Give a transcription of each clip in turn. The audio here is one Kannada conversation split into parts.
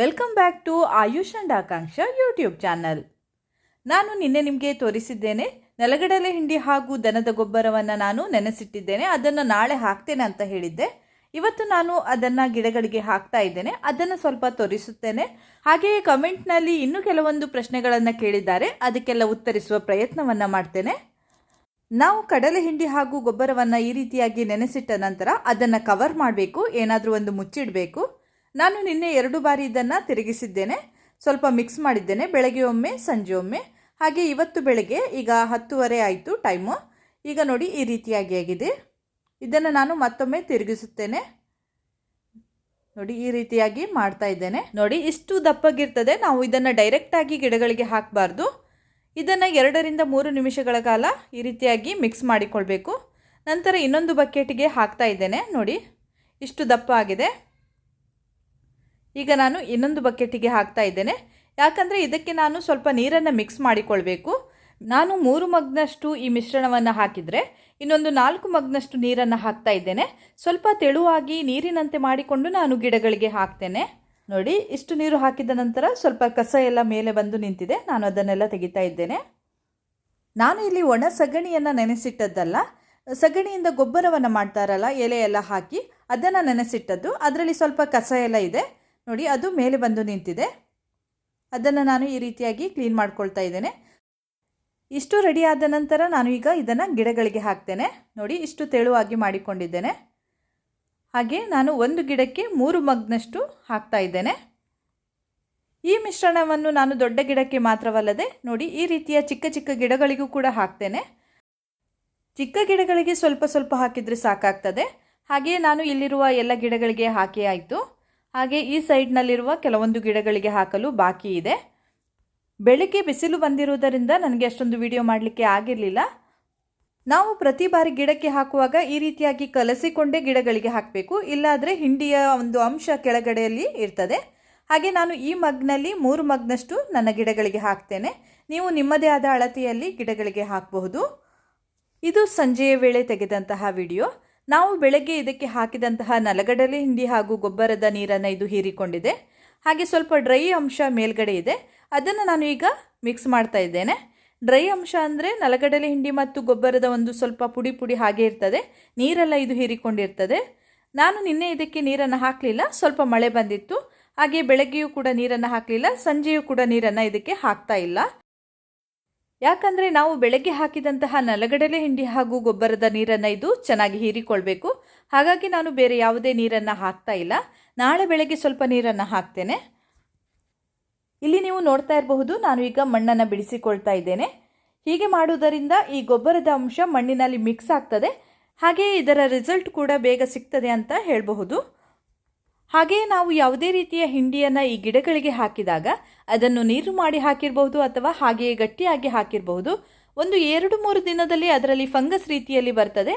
Welcome back to Ayush and Akanksha YouTube channel. ನಾನು ನಿನ್ನೆ ನಿಮಗೆ ತೋರಿಸಿದ್ದೇನೆ, ನೆಲಗಡಲೆ ಹಿಂಡಿ ಹಾಗೂ ದನದ ಗೊಬ್ಬರವನ್ನು ನಾನು ನೆನೆಸಿಟ್ಟಿದ್ದೇನೆ, ಅದನ್ನು ನಾಳೆ ಹಾಕ್ತೇನೆ ಅಂತ ಹೇಳಿದ್ದೆ. ಇವತ್ತು ನಾನು ಅದನ್ನು ಗಿಡಗಳಿಗೆ ಹಾಕ್ತಾ ಇದ್ದೇನೆ, ಅದನ್ನು ಸ್ವಲ್ಪ ತೋರಿಸುತ್ತೇನೆ. ಹಾಗೆಯೇ ಕಮೆಂಟ್ನಲ್ಲಿ ಇನ್ನೂ ಕೆಲವೊಂದು ಪ್ರಶ್ನೆಗಳನ್ನು ಕೇಳಿದ್ದಾರೆ, ಅದಕ್ಕೆಲ್ಲ ಉತ್ತರಿಸುವ ಪ್ರಯತ್ನವನ್ನು ಮಾಡ್ತೇನೆ. ನಾವು ಕಡಲೆ ಹಿಂಡಿ ಹಾಗೂ ಗೊಬ್ಬರವನ್ನು ಈ ರೀತಿಯಾಗಿ ನೆನೆಸಿಟ್ಟ ನಂತರ ಅದನ್ನು ಕವರ್ ಮಾಡಬೇಕು, ಏನಾದರೂ ಒಂದು ಮುಚ್ಚಿಡಬೇಕು. ನಾನು ನಿನ್ನೆ ಎರಡು ಬಾರಿ ಇದನ್ನು ತಿರುಗಿಸಿದ್ದೇನೆ. ಸ್ವಲ್ಪ ಮಿಕ್ಸ್ ಮಾಡಿದ್ದೇನೆ. ಬೆಳಗ್ಗೆ ಒಮ್ಮೆ, ಸಂಜೆ ಒಮ್ಮೆ. ಹಾಗೆ ಇವತ್ತು ಬೆಳಗ್ಗೆ ಈಗ ಹತ್ತುವರೆ ಆಯಿತು ಟೈಮು ಈಗ ನೋಡಿ ಈ ರೀತಿಯಾಗಿ ಆಗಿದೆ. ಇದನ್ನು ನಾನು ಮತ್ತೊಮ್ಮೆ ತಿರುಗಿಸುತ್ತೇನೆ. ನೋಡಿ ಈ ರೀತಿಯಾಗಿ ಮಾಡ್ತಾ ಇದ್ದೇನೆ. ನೋಡಿ ಇಷ್ಟು ದಪ್ಪಗಿರ್ತದೆ. ನಾವು ಇದನ್ನು ಡೈರೆಕ್ಟಾಗಿ ಗಿಡಗಳಿಗೆ ಹಾಕಬಾರ್ದು. ಇದನ್ನು ಎರಡರಿಂದ ಮೂರು ನಿಮಿಷಗಳ ಕಾಲ ಈ ರೀತಿಯಾಗಿ ಮಿಕ್ಸ್ ಮಾಡಿಕೊಳ್ಬೇಕು. ನಂತರ ಇನ್ನೊಂದು ಬಕೆಟಿಗೆ ಹಾಕ್ತಾ ಇದ್ದೇನೆ. ನೋಡಿ, ಇಷ್ಟು ದಪ್ಪ ಆಗಿದೆ. ಈಗ ನಾನು ಇನ್ನೊಂದು ಬಕೆಟಿಗೆ ಹಾಕ್ತಾ ಇದ್ದೇನೆ. ಯಾಕಂದರೆ ಇದಕ್ಕೆ ನಾನು ಸ್ವಲ್ಪ ನೀರನ್ನು ಮಿಕ್ಸ್ ಮಾಡಿಕೊಳ್ಬೇಕು. ನಾನು ಮೂರು ಮಗ್ನಷ್ಟು ಈ ಮಿಶ್ರಣವನ್ನು ಹಾಕಿದರೆ ಇನ್ನೊಂದು ನಾಲ್ಕು ಮಗ್ನಷ್ಟು ನೀರನ್ನು ಹಾಕ್ತಾ ಇದ್ದೇನೆ. ಸ್ವಲ್ಪ ತೆಳುವಾಗಿ ನೀರಿನಂತೆ ಮಾಡಿಕೊಂಡು ನಾನು ಗಿಡಗಳಿಗೆ ಹಾಕ್ತೇನೆ. ನೋಡಿ, ಇಷ್ಟು ನೀರು ಹಾಕಿದ ನಂತರ ಸ್ವಲ್ಪ ಕಸ ಎಲ್ಲ ಮೇಲೆ ಬಂದು ನಿಂತಿದೆ. ನಾನು ಅದನ್ನೆಲ್ಲ ತೆಗಿತಾ ಇದ್ದೇನೆ. ನಾನು ಇಲ್ಲಿ ಒಣ ಸಗಣಿಯನ್ನು ನೆನೆಸಿಟ್ಟದ್ದಲ್ಲ, ಸಗಣಿಯಿಂದ ಗೊಬ್ಬರವನ್ನು ಮಾಡ್ತಾರಲ್ಲ ಎಲೆ ಎಲ್ಲ ಹಾಕಿ ಅದನ್ನು ನೆನೆಸಿಟ್ಟದ್ದು. ಅದರಲ್ಲಿ ಸ್ವಲ್ಪ ಕಸ ಎಲ್ಲ ಇದೆ. ನೋಡಿ, ಅದು ಮೇಲೆ ಬಂದು ನಿಂತಿದೆ. ಅದನ್ನು ನಾನು ಈ ರೀತಿಯಾಗಿ ಕ್ಲೀನ್ ಮಾಡ್ಕೊಳ್ತಾ ಇದ್ದೇನೆ. ಇಷ್ಟು ರೆಡಿ ಆದ ನಂತರ ನಾನು ಈಗ ಇದನ್ನು ಗಿಡಗಳಿಗೆ ಹಾಕ್ತೇನೆ. ನೋಡಿ, ಇಷ್ಟು ತೆಳುವಾಗಿ ಮಾಡಿಕೊಂಡಿದ್ದೇನೆ. ಹಾಗೆ ನಾನು ಒಂದು ಗಿಡಕ್ಕೆ ಮೂರು ಮಗ್ನಷ್ಟು ಹಾಕ್ತಾ ಇದ್ದೇನೆ. ಈ ಮಿಶ್ರಣವನ್ನು ನಾನು ದೊಡ್ಡ ಗಿಡಕ್ಕೆ ಮಾತ್ರವಲ್ಲದೆ, ನೋಡಿ, ಈ ರೀತಿಯ ಚಿಕ್ಕ ಚಿಕ್ಕ ಗಿಡಗಳಿಗೂ ಕೂಡ ಹಾಕ್ತೇನೆ. ಚಿಕ್ಕ ಗಿಡಗಳಿಗೆ ಸ್ವಲ್ಪ ಸ್ವಲ್ಪ ಹಾಕಿದರೆ ಸಾಕಾಗ್ತದೆ. ಹಾಗೆಯೇ ನಾನು ಇಲ್ಲಿರುವ ಎಲ್ಲ ಗಿಡಗಳಿಗೆ ಹಾಕಿ ಆಯಿತು. ಹಾಗೆ ಈ ಸೈಡ್ನಲ್ಲಿರುವ ಕೆಲವೊಂದು ಗಿಡಗಳಿಗೆ ಹಾಕಲು ಬಾಕಿ ಇದೆ. ಬೆಳಿಗ್ಗೆ ಬಿಸಿಲು ಬಂದಿರುವುದರಿಂದ ನನಗೆ ಅಷ್ಟೊಂದು ವಿಡಿಯೋ ಮಾಡಲಿಕ್ಕೆ ಆಗಿರಲಿಲ್ಲ. ನಾವು ಪ್ರತಿ ಬಾರಿ ಗಿಡಕ್ಕೆ ಹಾಕುವಾಗ ಈ ರೀತಿಯಾಗಿ ಕಲಸಿಕೊಂಡೇ ಗಿಡಗಳಿಗೆ ಹಾಕಬೇಕು. ಇಲ್ಲಾದರೆ ಹಿಂಡಿಯ ಒಂದು ಅಂಶ ಕೆಳಗಡೆಯಲ್ಲಿ ಇರ್ತದೆ. ಹಾಗೆ ನಾನು ಈ ಮಗ್ನಲ್ಲಿ ಮೂರು ಮಗ್ನಷ್ಟು ನನ್ನ ಗಿಡಗಳಿಗೆ ಹಾಕ್ತೇನೆ. ನೀವು ನಿಮ್ಮದೇ ಆದ ಅಳತೆಯಲ್ಲಿ ಗಿಡಗಳಿಗೆ ಹಾಕಬಹುದು. ಇದು ಸಂಜೆಯ ವೇಳೆ ತೆಗೆದಂತಹ ವಿಡಿಯೋ ನಾವು ಬೆಳಗ್ಗೆ ಇದಕ್ಕೆ ಹಾಕಿದಂತಹ ನಲಗಡಲೆ ಹಿಂಡಿ ಹಾಗೂ ಗೊಬ್ಬರದ ನೀರನ್ನು ಇದು ಹೀರಿಕೊಂಡಿದೆ. ಹಾಗೆ ಸ್ವಲ್ಪ ಡ್ರೈ ಅಂಶ ಮೇಲ್ಗಡೆ ಇದೆ. ಅದನ್ನು ನಾನು ಈಗ ಮಿಕ್ಸ್ ಮಾಡ್ತಾ ಇದ್ದೇನೆ. ಡ್ರೈ ಅಂಶ ಅಂದರೆ ನಲಗಡಲೆ ಹಿಂಡಿ ಮತ್ತು ಗೊಬ್ಬರದ ಒಂದು ಸ್ವಲ್ಪ ಪುಡಿ ಪುಡಿ ಹಾಗೆ ಇರ್ತದೆ. ನೀರೆಲ್ಲ ಇದು ಹೀರಿಕೊಂಡಿರ್ತದೆ. ನಾನು ನಿನ್ನೆ ಇದಕ್ಕೆ ನೀರನ್ನು ಹಾಕಲಿಲ್ಲ. ಸ್ವಲ್ಪ ಮಳೆ ಬಂದಿತ್ತು. ಹಾಗೆ ಬೆಳಗ್ಗೆಯೂ ಕೂಡ ನೀರನ್ನು ಹಾಕಲಿಲ್ಲ. ಸಂಜೆಯೂ ಕೂಡ ನೀರನ್ನು ಇದಕ್ಕೆ ಹಾಕ್ತಾ ಇಲ್ಲ. ಯಾಕಂದರೆ ನಾವು ಬೆಳಗ್ಗೆ ಹಾಕಿದಂತಹ ನಲಗಡಲೆ ಹಿಂಡಿ ಹಾಗೂ ಗೊಬ್ಬರದ ನೀರನ್ನು ಇದು ಚೆನ್ನಾಗಿ ಹೀರಿಕೊಳ್ಬೇಕು. ಹಾಗಾಗಿ ನಾನು ಬೇರೆ ಯಾವುದೇ ನೀರನ್ನು ಹಾಕ್ತಾ ಇಲ್ಲ. ನಾಳೆ ಬೆಳಗ್ಗೆ ಸ್ವಲ್ಪ ನೀರನ್ನು ಹಾಕ್ತೇನೆ. ಇಲ್ಲಿ ನೀವು ನೋಡ್ತಾ ಇರಬಹುದು, ನಾನು ಈಗ ಮಣ್ಣನ್ನು ಬಿಡಿಸಿಕೊಳ್ತಾ ಇದ್ದೇನೆ. ಹೀಗೆ ಮಾಡುವುದರಿಂದ ಈ ಗೊಬ್ಬರದ ಅಂಶ ಮಣ್ಣಿನಲ್ಲಿ ಮಿಕ್ಸ್ ಆಗ್ತದೆ. ಹಾಗೆಯೇ ಇದರ ರಿಸಲ್ಟ್ ಕೂಡ ಬೇಗ ಸಿಗ್ತದೆ ಅಂತ ಹೇಳಬಹುದು. ಹಾಗೆಯೇ ನಾವು ಯಾವುದೇ ರೀತಿಯ ಹಿಂಡಿಯನ್ನು ಈ ಗಿಡಗಳಿಗೆ ಹಾಕಿದಾಗ ಅದನ್ನು ನೀರು ಮಾಡಿ ಹಾಕಿರಬಹುದು ಅಥವಾ ಹಾಗೆಯೇ ಗಟ್ಟಿಯಾಗಿ ಹಾಕಿರಬಹುದು. ಒಂದು ಎರಡು ಮೂರು ದಿನದಲ್ಲಿ ಅದರಲ್ಲಿ ಫಂಗಸ್ ರೀತಿಯಲ್ಲಿ ಬರ್ತದೆ.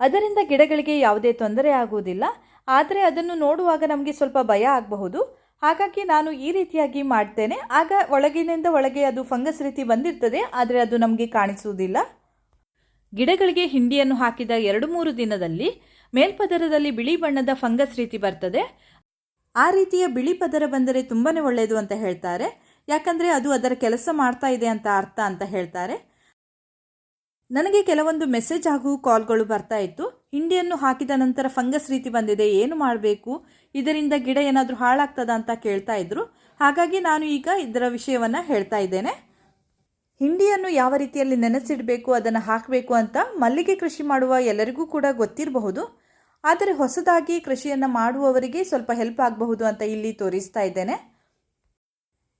ಅದರಿಂದ ಗಿಡಗಳಿಗೆ ಯಾವುದೇ ತೊಂದರೆ ಆಗುವುದಿಲ್ಲ. ಆದರೆ ಅದನ್ನು ನೋಡುವಾಗ ನಮಗೆ ಸ್ವಲ್ಪ ಭಯ ಆಗಬಹುದು. ಹಾಗಾಗಿ ನಾನು ಈ ರೀತಿಯಾಗಿ ಮಾಡ್ತೇನೆ. ಆಗ ಒಳಗಿನಿಂದ ಒಳಗೆ ಅದು ಫಂಗಸ್ ರೀತಿ ಬಂದಿರ್ತದೆ. ಆದರೆ ಅದು ನಮಗೆ ಕಾಣಿಸುವುದಿಲ್ಲ. ಗಿಡಗಳಿಗೆ ಹಿಂಡಿಯನ್ನು ಹಾಕಿದ ಎರಡು ಮೂರು ದಿನದಲ್ಲಿ ಮೇಲ್ಪದರದಲ್ಲಿ ಬಿಳಿ ಬಣ್ಣದ ಫಂಗಸ್ ರೀತಿ ಬರ್ತದೆ. ಆ ರೀತಿಯ ಬಿಳಿ ಪದರ ಬಂದರೆ ತುಂಬಾ ಒಳ್ಳೆಯದು ಅಂತ ಹೇಳ್ತಾರೆ. ಯಾಕಂದರೆ ಅದು ಅದರ ಕೆಲಸ ಮಾಡ್ತಾ ಇದೆ ಅಂತ ಅರ್ಥ ಅಂತ ಹೇಳ್ತಾರೆ. ನನಗೆ ಕೆಲವೊಂದು ಮೆಸೇಜ್ ಹಾಗೂ ಕಾಲ್ಗಳು ಬರ್ತಾ ಇತ್ತು. ಹಿಂಡಿಯನ್ನು ಹಾಕಿದ ನಂತರ ಫಂಗಸ್ ರೀತಿ ಬಂದಿದೆ. ಏನು ಮಾಡಬೇಕು? ಇದರಿಂದ ಗಿಡ ಏನಾದರೂ ಹಾಳಾಗ್ತದ ಅಂತ ಕೇಳ್ತಾ ಇದ್ರು. ಹಾಗಾಗಿ ನಾನು ಈಗ ಇದರ ವಿಷಯವನ್ನು ಹೇಳ್ತಾ ಇದ್ದೇನೆ. ಹಿಂಡಿಯನ್ನು ಯಾವ ರೀತಿಯಲ್ಲಿ ನೆನೆಸಿಡಬೇಕು, ಅದನ್ನು ಹಾಕಬೇಕು ಅಂತ ಮಲ್ಲಿಗೆ ಕೃಷಿ ಮಾಡುವ ಎಲ್ಲರಿಗೂ ಕೂಡ ಗೊತ್ತಿರಬಹುದು. ಆದರೆ ಹೊಸದಾಗಿ ಕೃಷಿಯನ್ನು ಮಾಡುವವರಿಗೆ ಸ್ವಲ್ಪ ಹೆಲ್ಪ್ ಆಗಬಹುದು ಅಂತ ಇಲ್ಲಿ ತೋರಿಸ್ತಾ ಇದ್ದೇನೆ.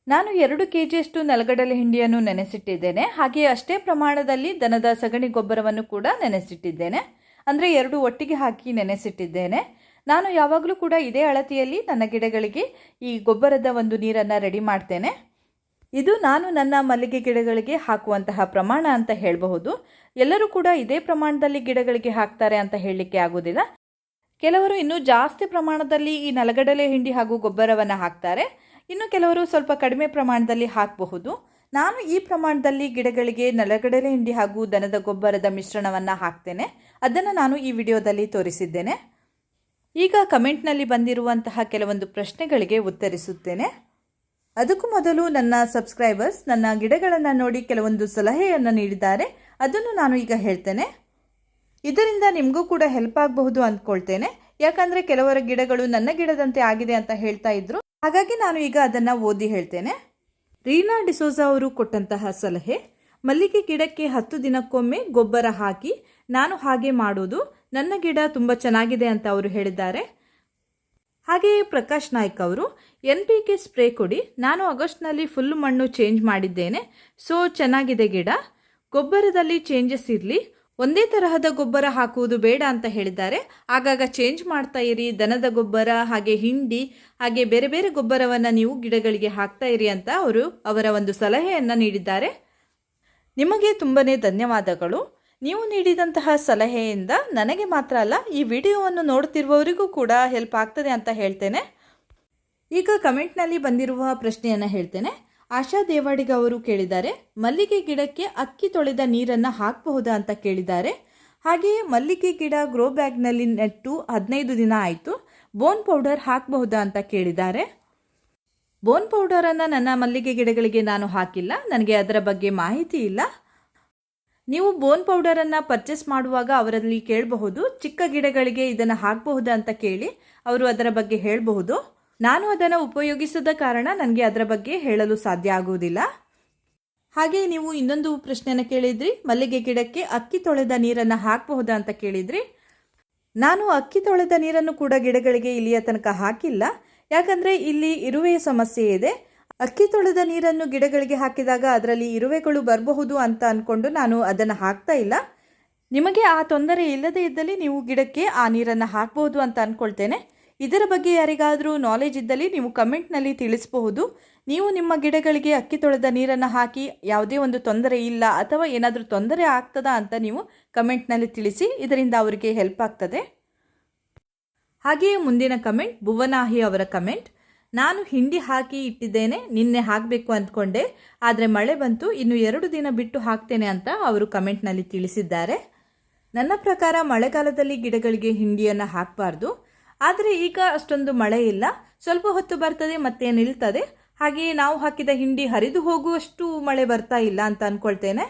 ನಾನು ಎರಡು ಕೆ ಜಿಯಷ್ಟು ನೆಲಗಡಲೆ ಹಿಂಡಿಯನ್ನು ನೆನೆಸಿಟ್ಟಿದ್ದೇನೆ. ಹಾಗೆಯೇ ಅಷ್ಟೇ ಪ್ರಮಾಣದಲ್ಲಿ ದನದ ಸಗಣಿ ಗೊಬ್ಬರವನ್ನು ಕೂಡ ನೆನೆಸಿಟ್ಟಿದ್ದೇನೆ. ಅಂದರೆ ಎರಡು ಒಟ್ಟಿಗೆ ಹಾಕಿ ನೆನೆಸಿಟ್ಟಿದ್ದೇನೆ. ನಾನು ಯಾವಾಗಲೂ ಕೂಡ ಇದೇ ಅಳತೆಯಲ್ಲಿ ನನ್ನ ಗಿಡಗಳಿಗೆ ಈ ಗೊಬ್ಬರದ ಒಂದು ನೀರನ್ನು ರೆಡಿ ಮಾಡ್ತೇನೆ. ಇದು ನಾನು ನನ್ನ ಮಲ್ಲಿಗೆ ಗಿಡಗಳಿಗೆ ಹಾಕುವಂತಹ ಪ್ರಮಾಣ ಅಂತ ಹೇಳಬಹುದು. ಎಲ್ಲರೂ ಕೂಡ ಇದೇ ಪ್ರಮಾಣದಲ್ಲಿ ಗಿಡಗಳಿಗೆ ಹಾಕ್ತಾರೆ ಅಂತ ಹೇಳಲಿಕ್ಕೆ ಆಗೋದಿಲ್ಲ ಕೆಲವರು ಇನ್ನೂ ಜಾಸ್ತಿ ಪ್ರಮಾಣದಲ್ಲಿ ಈ ನಲಗಡಲೆ ಹಿಂಡಿ ಹಾಗೂ ಗೊಬ್ಬರವನ್ನು ಹಾಕ್ತಾರೆ. ಇನ್ನು ಕೆಲವರು ಸ್ವಲ್ಪ ಕಡಿಮೆ ಪ್ರಮಾಣದಲ್ಲಿ ಹಾಕಬಹುದು. ನಾನು ಈ ಪ್ರಮಾಣದಲ್ಲಿ ಗಿಡಗಳಿಗೆ ನಲಗಡಲೆ ಹಿಂಡಿ ಹಾಗೂ ದನದ ಗೊಬ್ಬರದ ಮಿಶ್ರಣವನ್ನು ಹಾಕ್ತೇನೆ. ಅದನ್ನು ನಾನು ಈ ವಿಡಿಯೋದಲ್ಲಿ ತೋರಿಸಿದ್ದೇನೆ. ಈಗ ಕಮೆಂಟ್ನಲ್ಲಿ ಬಂದಿರುವಂತಹ ಕೆಲವೊಂದು ಪ್ರಶ್ನೆಗಳಿಗೆ ಉತ್ತರಿಸುತ್ತೇನೆ. ಅದಕ್ಕೂ ಮೊದಲು ನನ್ನ ಸಬ್ಸ್ಕ್ರೈಬರ್ಸ್, ನನ್ನ ಗಿಡಗಳನ್ನು ನೋಡಿ ಕೆಲವೊಂದು ಸಲಹೆಯನ್ನು ನೀಡಿದ್ದಾರೆ. ಅದನ್ನು ನಾನು ಈಗ ಹೇಳ್ತೇನೆ. ಇದರಿಂದ ನಿಮಗೂ ಕೂಡ ಹೆಲ್ಪ್ ಆಗಬಹುದು ಅಂದ್ಕೊಳ್ತೇನೆ. ಯಾಕಂದರೆ ಕೆಲವರ ಗಿಡಗಳು ನನ್ನ ಗಿಡದಂತೆ ಆಗಿದೆ ಅಂತ ಹೇಳ್ತಾ ಇದ್ರು. ಹಾಗಾಗಿ ನಾನು ಈಗ ಅದನ್ನು ಓದಿ ಹೇಳ್ತೇನೆ. ರೀನಾ ಡಿಸೋಜಾ ಅವರು ಕೊಟ್ಟಂತಹ ಸಲಹೆ, ಮಲ್ಲಿಗೆ ಗಿಡಕ್ಕೆ ಹತ್ತು ದಿನಕ್ಕೊಮ್ಮೆ ಗೊಬ್ಬರ ಹಾಕಿ, ನಾನು ಹಾಗೆ ಮಾಡೋದು, ನನ್ನ ಗಿಡ ತುಂಬ ಚೆನ್ನಾಗಿದೆ ಅಂತ ಅವರು ಹೇಳಿದ್ದಾರೆ. ಹಾಗೆಯೇ ಪ್ರಕಾಶ್ ನಾಯ್ಕ್ ಅವರು, ಎನ್ ಪಿ ಕೆ ಸ್ಪ್ರೇ ಕೊಡಿ, ನಾನು ಆಗಸ್ಟ್ನಲ್ಲಿ ಫುಲ್ ಮಣ್ಣು ಚೇಂಜ್ ಮಾಡಿದ್ದೇನೆ. ಸೊ, ಚೆನ್ನಾಗಿದೆ ಗಿಡ. ಗೊಬ್ಬರದಲ್ಲಿ ಚೇಂಜಸ್ ಇರಲಿ ಒಂದೇ ತರಹದ ಗೊಬ್ಬರ ಹಾಕುವುದು ಬೇಡ ಅಂತ ಹೇಳಿದ್ದಾರೆ. ಆಗಾಗ ಚೇಂಜ್ ಮಾಡ್ತಾ ಇರಿ, ದನದ ಗೊಬ್ಬರ, ಹಾಗೆ ಹಿಂಡಿ, ಹಾಗೆ ಬೇರೆ ಬೇರೆ ಗೊಬ್ಬರವನ್ನು ನೀವು ಗಿಡಗಳಿಗೆ ಹಾಕ್ತಾ ಇರಿ ಅಂತ ಅವರು ಅವರ ಒಂದು ಸಲಹೆಯನ್ನು ನೀಡಿದ್ದಾರೆ. ನಿಮಗೆ ತುಂಬಾ ಧನ್ಯವಾದಗಳು. ನೀವು ನೀಡಿದಂತಹ ಸಲಹೆಯಿಂದ ನನಗೆ ಮಾತ್ರ ಅಲ್ಲ, ಈ ವಿಡಿಯೋವನ್ನು ನೋಡ್ತಿರುವವರಿಗೂ ಕೂಡ ಹೆಲ್ಪ್ ಆಗ್ತದೆ ಅಂತ ಹೇಳ್ತೇನೆ. ಈಗ ಕಮೆಂಟ್ನಲ್ಲಿ ಬಂದಿರುವ ಪ್ರಶ್ನೆಯನ್ನು ಹೇಳ್ತೇನೆ. ಆಶಾ ದೇವಾಡಿಗ ಅವರು ಕೇಳಿದ್ದಾರೆ, ಮಲ್ಲಿಗೆ ಗಿಡಕ್ಕೆ ಅಕ್ಕಿ ತೊಳೆದ ನೀರನ್ನು ಹಾಕಬಹುದಾ ಅಂತ ಕೇಳಿದ್ದಾರೆ. ಹಾಗೆಯೇ ಮಲ್ಲಿಗೆ ಗಿಡ ಗ್ರೋ ಬ್ಯಾಗ್ನಲ್ಲಿ ನೆಟ್ಟು ಹದಿನೈದು ದಿನ ಆಯಿತು ಬೋನ್ ಪೌಡರ್ ಹಾಕಬಹುದಾ ಅಂತ ಕೇಳಿದ್ದಾರೆ. ಬೋನ್ ಪೌಡರನ್ನು ನನ್ನ ಮಲ್ಲಿಗೆ ಗಿಡಗಳಿಗೆ ನಾನು ಹಾಕಿಲ್ಲ, ನನಗೆ ಅದರ ಬಗ್ಗೆ ಮಾಹಿತಿ ಇಲ್ಲ. ನೀವು ಬೋನ್ ಪೌಡರನ್ನು ಪರ್ಚೇಸ್ ಮಾಡುವಾಗ ಅವರಲ್ಲಿ ಕೇಳಬಹುದು, ಚಿಕ್ಕ ಗಿಡಗಳಿಗೆ ಇದನ್ನು ಹಾಕಬಹುದಾ ಅಂತ ಕೇಳಿ ಅವರು ಅದರ ಬಗ್ಗೆ ಹೇಳಬಹುದು. ನಾನು ಅದನ್ನು ಉಪಯೋಗಿಸದ ಕಾರಣ ನನಗೆ ಅದರ ಬಗ್ಗೆ ಹೇಳಲು ಸಾಧ್ಯ ಆಗುವುದಿಲ್ಲ. ಹಾಗೆ ನೀವು ಇನ್ನೊಂದು ಪ್ರಶ್ನೆಯನ್ನು ಕೇಳಿದ್ರಿ. ಮಲ್ಲಿಗೆ ಗಿಡಕ್ಕೆ ಅಕ್ಕಿ ತೊಳೆದ ನೀರನ್ನು ಹಾಕಬಹುದಾ ಅಂತ ಕೇಳಿದ್ರಿ. ನಾನು ಅಕ್ಕಿ ತೊಳೆದ ನೀರನ್ನು ಕೂಡ ಗಿಡಗಳಿಗೆ ಇಲ್ಲಿಯ ತನಕ ಹಾಕಿಲ್ಲ. ಯಾಕಂದರೆ ಇಲ್ಲಿ ಇರುವೆಯ ಸಮಸ್ಯೆ ಇದೆ. ಅಕ್ಕಿ ತೊಳೆದ ನೀರನ್ನು ಗಿಡಗಳಿಗೆ ಹಾಕಿದಾಗ ಅದರಲ್ಲಿ ಇರುವೆಗಳು ಬರಬಹುದು ಅಂತ ಅಂದ್ಕೊಂಡು ನಾನು ಅದನ್ನು ಹಾಕ್ತಾ ಇಲ್ಲ. ನಿಮಗೆ ಆ ತೊಂದರೆ ಇಲ್ಲದೇ ಇದ್ದಲ್ಲಿ ನೀವು ಗಿಡಕ್ಕೆ ಆ ನೀರನ್ನು ಹಾಕಬಹುದು ಅಂತ ಅಂದ್ಕೊಳ್ತೇನೆ ಇದರ ಬಗ್ಗೆ ಯಾರಿಗಾದರೂ ನಾಲೆಜ್ ಇದ್ದಲ್ಲಿ ನೀವು ಕಮೆಂಟ್ನಲ್ಲಿ ತಿಳಿಸಬಹುದು. ನೀವು ನಿಮ್ಮ ಗಿಡಗಳಿಗೆ ಅಕ್ಕಿ ತೊಳೆದ ನೀರನ್ನು ಹಾಕಿ ಯಾವುದೇ ಒಂದು ತೊಂದರೆ ಇಲ್ಲ ಅಥವಾ ಏನಾದರೂ ತೊಂದರೆ ಆಗ್ತದಾ ಅಂತ ನೀವು ಕಮೆಂಟ್ನಲ್ಲಿ ತಿಳಿಸಿ, ಇದರಿಂದ ಅವರಿಗೆ ಹೆಲ್ಪ್ ಆಗ್ತದೆ. ಹಾಗೆಯೇ ಮುಂದಿನ ಕಮೆಂಟ್ ಭುವನಾಹಿ ಅವರ ಕಮೆಂಟ್ ನಾನು ಹಿಂಡಿ ಹಾಕಿ ಇಟ್ಟಿದ್ದೇನೆ, ನಿನ್ನೆ ಹಾಕಬೇಕು ಅಂದ್ಕೊಂಡೆ, ಆದರೆ ಮಳೆ ಬಂತು, ಇನ್ನು ಎರಡು ದಿನ ಬಿಟ್ಟು ಹಾಕ್ತೇನೆ ಅಂತ ಅವರು ಕಮೆಂಟ್ನಲ್ಲಿ ತಿಳಿಸಿದ್ದಾರೆ. ನನ್ನ ಪ್ರಕಾರ ಮಳೆಗಾಲದಲ್ಲಿ ಗಿಡಗಳಿಗೆ ಹಿಂಡಿಯನ್ನು ಹಾಕಬಾರ್ದು. ಆದರೆ ಈಗ ಅಷ್ಟೊಂದು ಮಳೆ ಇಲ್ಲ. ಸ್ವಲ್ಪ ಹೊತ್ತು ಬರ್ತದೆ, ಮತ್ತೆ ನಿಲ್ತದೆ. ಹಾಗೆಯೇ ನಾವು ಹಾಕಿದ ಹಿಂಡಿ ಹರಿದು ಹೋಗುವಷ್ಟು ಮಳೆ ಬರ್ತಾ ಇಲ್ಲ ಅಂತ ಅಂದ್ಕೊಳ್ತೇನೆ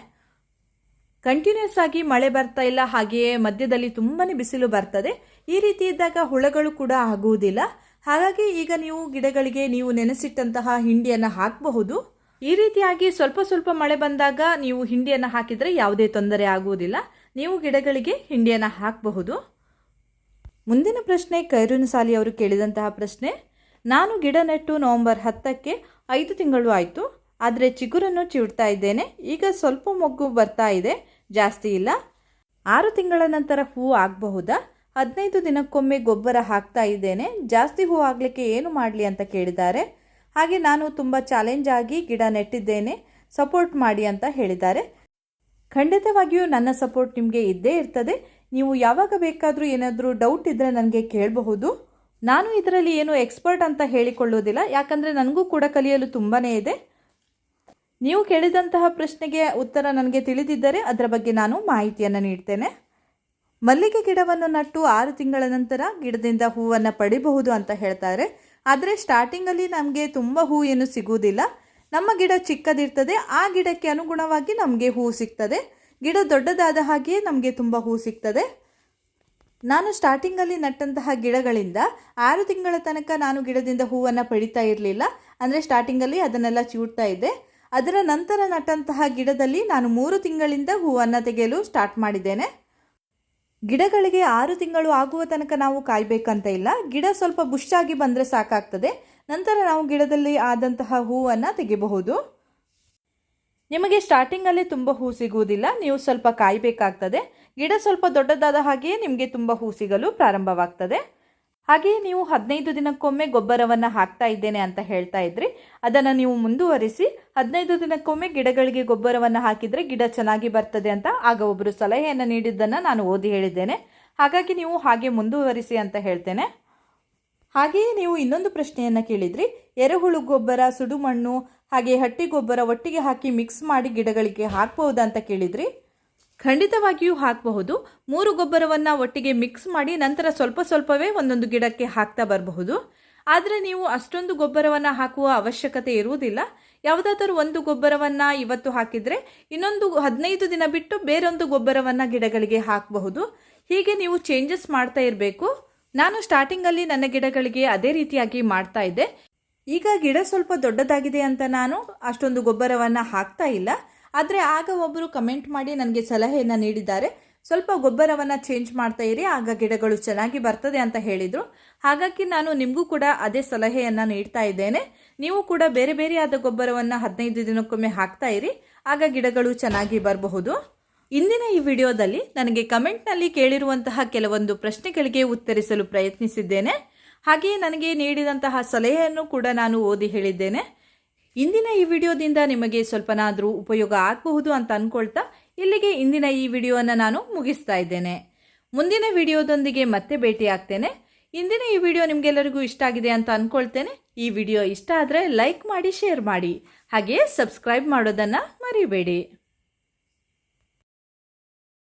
ಕಂಟಿನ್ಯೂಸ್ ಆಗಿ ಮಳೆ ಬರ್ತಾ ಇಲ್ಲ, ಹಾಗೆಯೇ ಮಧ್ಯದಲ್ಲಿ ತುಂಬಾ ಬಿಸಿಲು ಬರ್ತದೆ. ಈ ರೀತಿ ಇದ್ದಾಗ ಹುಳಗಳು ಕೂಡ ಆಗುವುದಿಲ್ಲ. ಹಾಗಾಗಿ ಈಗ ನೀವು ಗಿಡಗಳಿಗೆ ನೀವು ನೆನೆಸಿಟ್ಟಂತಹ ಹಿಂಡಿಯನ್ನು ಹಾಕಬಹುದು. ಈ ರೀತಿಯಾಗಿ ಸ್ವಲ್ಪ ಸ್ವಲ್ಪ ಮಳೆ ಬಂದಾಗ ನೀವು ಹಿಂಡಿಯನ್ನು ಹಾಕಿದರೆ ಯಾವುದೇ ತೊಂದರೆ ಆಗುವುದಿಲ್ಲ. ನೀವು ಗಿಡಗಳಿಗೆ ಹಿಂಡಿಯನ್ನು ಹಾಕಬಹುದು. ಮುಂದಿನ ಪ್ರಶ್ನೆ ಕೈರುನಸಾಲಿ ಅವರು ಕೇಳಿದಂತಹ ಪ್ರಶ್ನೆ, ನಾನು ಗಿಡ ನೆಟ್ಟು ನವಂಬರ್ ಹತ್ತಕ್ಕೆ ಐದು ತಿಂಗಳು ಆಯಿತು, ಆದರೆ ಚಿಗುರನ್ನು ಚಿವುಡ್ತಾ ಇದ್ದೇನೆ, ಈಗ ಸ್ವಲ್ಪ ಮೊಗ್ಗು ಬರ್ತಾ ಇದೆ, ಜಾಸ್ತಿ ಇಲ್ಲ. ಆರು ತಿಂಗಳ ನಂತರ ಹೂ ಆಗಬಹುದಾ? ಹದಿನೈದು ದಿನಕ್ಕೊಮ್ಮೆ ಗೊಬ್ಬರ ಹಾಕ್ತಾ ಇದ್ದೇನೆ, ಜಾಸ್ತಿ ಹೂ ಆಗಲಿಕ್ಕೆ ಏನು ಮಾಡಲಿ ಅಂತ ಕೇಳಿದ್ದಾರೆ. ಹಾಗೆ ನಾನು ತುಂಬ ಚಾಲೆಂಜ್ ಆಗಿ ಗಿಡ ನೆಟ್ಟಿದ್ದೇನೆ ಸಪೋರ್ಟ್ ಮಾಡಿ ಅಂತ ಹೇಳಿದ್ದಾರೆ. ಖಂಡಿತವಾಗಿಯೂ ನನ್ನ ಸಪೋರ್ಟ್ ನಿಮಗೆ ಇದ್ದೇ ಇರ್ತದೆ. ನೀವು ಯಾವಾಗ ಬೇಕಾದರೂ ಏನಾದರೂ ಡೌಟ್ ಇದ್ದರೆ ನನಗೆ ಕೇಳಬಹುದು. ನಾನು ಇದರಲ್ಲಿ ಏನು ಎಕ್ಸ್ಪರ್ಟ್ ಅಂತ ಹೇಳಿಕೊಳ್ಳೋದಿಲ್ಲ, ಯಾಕಂದರೆ ನನಗೂ ಕೂಡ ಕಲಿಯಲು ತುಂಬಾ ಇದೆ. ನೀವು ಕೇಳಿದಂತಹ ಪ್ರಶ್ನೆಗೆ ಉತ್ತರ ನನಗೆ ತಿಳಿದಿದ್ದರೆ ಅದರ ಬಗ್ಗೆ ನಾನು ಮಾಹಿತಿಯನ್ನು ನೀಡ್ತೇನೆ. ಮಲ್ಲಿಗೆ ಗಿಡವನ್ನು ನಟ್ಟು ಆರು ತಿಂಗಳ ನಂತರ ಗಿಡದಿಂದ ಹೂವನ್ನು ಪಡಿಬಹುದು ಅಂತ ಹೇಳ್ತಾರೆ. ಆದರೆ ಸ್ಟಾರ್ಟಿಂಗಲ್ಲಿ ನಮಗೆ ತುಂಬ ಹೂ ಏನು ಸಿಗುವುದಿಲ್ಲ. ನಮ್ಮ ಗಿಡ ಚಿಕ್ಕದಿರ್ತದೆ, ಆ ಗಿಡಕ್ಕೆ ಅನುಗುಣವಾಗಿ ನಮಗೆ ಹೂ ಸಿಗ್ತದೆ. ಗಿಡ ದೊಡ್ಡದಾದ ಹಾಗೆಯೇ ನಮಗೆ ತುಂಬ ಹೂ ಸಿಗ್ತದೆ. ನಾನು ಸ್ಟಾರ್ಟಿಂಗಲ್ಲಿ ನಟ್ಟಂತಹ ಗಿಡಗಳಿಂದ ಆರು ತಿಂಗಳ ತನಕ ನಾನು ಗಿಡದಿಂದ ಹೂವನ್ನು ಪಡಿತಾ ಇರಲಿಲ್ಲ. ಅಂದರೆ ಸ್ಟಾರ್ಟಿಂಗಲ್ಲಿ ಅದನ್ನೆಲ್ಲ ಚೂಡ್ತಾ ಇದ್ದೆ. ಅದರ ನಂತರ ನಟ್ಟಂತಹ ಗಿಡದಲ್ಲಿ ನಾನು ಮೂರು ತಿಂಗಳಿಂದ ಹೂವನ್ನು ತೆಗೆಯಲು ಸ್ಟಾರ್ಟ್ ಮಾಡಿದ್ದೇನೆ. ಗಿಡಗಳಿಗೆ ಆರು ತಿಂಗಳು ಆಗುವ ತನಕ ನಾವು ಕಾಯಬೇಕಂತ ಇಲ್ಲ. ಗಿಡ ಸ್ವಲ್ಪ ಬುಷ್ಟಾಗಿ ಬಂದರೆ ಸಾಕಾಗ್ತದೆ. ನಂತರ ನಾವು ಗಿಡದಲ್ಲಿ ಆದಂತಹ ಹೂವನ್ನು ತೆಗಿಬಹುದು ನಿಮಗೆ ಸ್ಟಾರ್ಟಿಂಗಲ್ಲಿ ತುಂಬ ಹೂ ಸಿಗುವುದಿಲ್ಲ, ನೀವು ಸ್ವಲ್ಪ ಕಾಯಬೇಕಾಗ್ತದೆ. ಗಿಡ ಸ್ವಲ್ಪ ದೊಡ್ಡದಾದ ಹಾಗೆಯೇ ನಿಮಗೆ ತುಂಬ ಹೂ ಸಿಗಲು ಪ್ರಾರಂಭವಾಗ್ತದೆ. ಹಾಗೆಯೇ ನೀವು ಹದಿನೈದು ದಿನಕ್ಕೊಮ್ಮೆ ಗೊಬ್ಬರವನ್ನು ಹಾಕ್ತಾ ಇದ್ದೇನೆ ಅಂತ ಹೇಳ್ತಾ ಇದ್ರಿ. ಅದನ್ನು ನೀವು ಮುಂದುವರಿಸಿ, ಹದಿನೈದು ದಿನಕ್ಕೊಮ್ಮೆ ಗಿಡಗಳಿಗೆ ಗೊಬ್ಬರವನ್ನು ಹಾಕಿದರೆ ಗಿಡ ಚೆನ್ನಾಗಿ ಬರ್ತದೆ ಅಂತ ಆಗ ಒಬ್ಬರು ಸಲಹೆಯನ್ನು ನೀಡಿದ್ದನ್ನು ನಾನು ಓದಿ ಹೇಳಿದ್ದೇನೆ. ಹಾಗಾಗಿ ನೀವು ಹಾಗೆ ಮುಂದುವರಿಸಿ ಅಂತ ಹೇಳ್ತೇನೆ. ಹಾಗೆಯೇ ನೀವು ಇನ್ನೊಂದು ಪ್ರಶ್ನೆಯನ್ನು ಕೇಳಿದ್ರಿ. ಎರೆಹುಳು ಗೊಬ್ಬರ, ಸುಡುಮಣ್ಣು, ಹಾಗೆ ಹಟ್ಟಿ ಗೊಬ್ಬರ ಒಟ್ಟಿಗೆ ಹಾಕಿ ಮಿಕ್ಸ್ ಮಾಡಿ ಗಿಡಗಳಿಗೆ ಹಾಕಬಹುದಾ ಅಂತ ಕೇಳಿದ್ರಿ. ಖಂಡಿತವಾಗಿಯೂ ಹಾಕಬಹುದು. ಮೂರು ಗೊಬ್ಬರವನ್ನು ಒಟ್ಟಿಗೆ ಮಿಕ್ಸ್ ಮಾಡಿ ನಂತರ ಸ್ವಲ್ಪ ಸ್ವಲ್ಪವೇ ಒಂದೊಂದು ಗಿಡಕ್ಕೆ ಹಾಕ್ತಾ ಬರಬಹುದು. ಆದರೆ ನೀವು ಅಷ್ಟೊಂದು ಗೊಬ್ಬರವನ್ನು ಹಾಕುವ ಅವಶ್ಯಕತೆ ಇರುವುದಿಲ್ಲ. ಯಾವುದಾದರೂ ಒಂದು ಗೊಬ್ಬರವನ್ನು ಇವತ್ತು ಹಾಕಿದರೆ ಇನ್ನೊಂದು ಹದಿನೈದು ದಿನ ಬಿಟ್ಟು ಬೇರೊಂದು ಗೊಬ್ಬರವನ್ನು ಗಿಡಗಳಿಗೆ ಹಾಕಬಹುದು. ಹೀಗೆ ನೀವು ಚೇಂಜಸ್ ಮಾಡ್ತಾ ಇರಬೇಕು. ನಾನು ಸ್ಟಾರ್ಟಿಂಗಲ್ಲಿ ನನ್ನ ಗಿಡಗಳಿಗೆ ಅದೇ ರೀತಿಯಾಗಿ ಮಾಡ್ತಾ ಇದ್ದೆ. ಈಗ ಗಿಡ ಸ್ವಲ್ಪ ದೊಡ್ಡದಾಗಿದೆ ಅಂತ ನಾನು ಅಷ್ಟೊಂದು ಗೊಬ್ಬರವನ್ನು ಹಾಕ್ತಾ ಇಲ್ಲ. ಆದರೆ ಆಗ ಒಬ್ಬರು ಕಮೆಂಟ್ ಮಾಡಿ ನನಗೆ ಸಲಹೆಯನ್ನು ನೀಡಿದ್ದಾರೆ. ಸ್ವಲ್ಪ ಗೊಬ್ಬರವನ್ನು ಚೇಂಜ್ ಮಾಡ್ತಾ ಇರಿ, ಆಗ ಗಿಡಗಳು ಚೆನ್ನಾಗಿ ಬರ್ತದೆ ಅಂತ ಹೇಳಿದರು. ಹಾಗಾಗಿ ನಾನು ನಿಮಗೂ ಕೂಡ ಅದೇ ಸಲಹೆಯನ್ನು ನೀಡ್ತಾ ಇದ್ದೇನೆ. ನೀವು ಕೂಡ ಬೇರೆ ಬೇರೆಯಾದ ಗೊಬ್ಬರವನ್ನು ಹದಿನೈದು ದಿನಕ್ಕೊಮ್ಮೆ ಹಾಕ್ತಾ ಇರಿ, ಆಗ ಗಿಡಗಳು ಚೆನ್ನಾಗಿ ಬರಬಹುದು. ಇಂದಿನ ಈ ವಿಡಿಯೋದಲ್ಲಿ ನನಗೆ ಕಮೆಂಟ್ನಲ್ಲಿ ಕೇಳಿರುವಂತಹ ಕೆಲವೊಂದು ಪ್ರಶ್ನೆಗಳಿಗೆ ಉತ್ತರಿಸಲು ಪ್ರಯತ್ನಿಸಿದ್ದೇನೆ. ಹಾಗೆಯೇ ನನಗೆ ನೀಡಿದಂತಹ ಸಲಹೆಯನ್ನು ಕೂಡ ನಾನು ಓದಿ ಹೇಳಿದ್ದೇನೆ. ಇಂದಿನ ಈ ವಿಡಿಯೋದಿಂದ ನಿಮಗೆ ಸ್ವಲ್ಪನಾದರೂ ಉಪಯೋಗ ಆಗಬಹುದು ಅಂತ ಅಂದ್ಕೊಳ್ತಾ ಇಲ್ಲಿಗೆ ಇಂದಿನ ಈ ವಿಡಿಯೋವನ್ನು ನಾನು ಮುಗಿಸ್ತಾ ಇದ್ದೇನೆ. ಮುಂದಿನ ವಿಡಿಯೋದೊಂದಿಗೆ ಮತ್ತೆ ಭೇಟಿ ಆಗ್ತೇನೆ ಇಂದಿನ ಈ ವಿಡಿಯೋ ನಿಮಗೆಲ್ಲರಿಗೂ ಇಷ್ಟ ಆಗಿದೆ ಅಂತ ಅಂದ್ಕೊಳ್ತೇನೆ ಈ ವಿಡಿಯೋ ಇಷ್ಟ ಆದರೆ ಲೈಕ್ ಮಾಡಿ, ಶೇರ್ ಮಾಡಿ. ಹಾಗೆಯೇ ಸಬ್ಸ್ಕ್ರೈಬ್ ಮಾಡೋದನ್ನು ಮರಿಬೇಡಿ.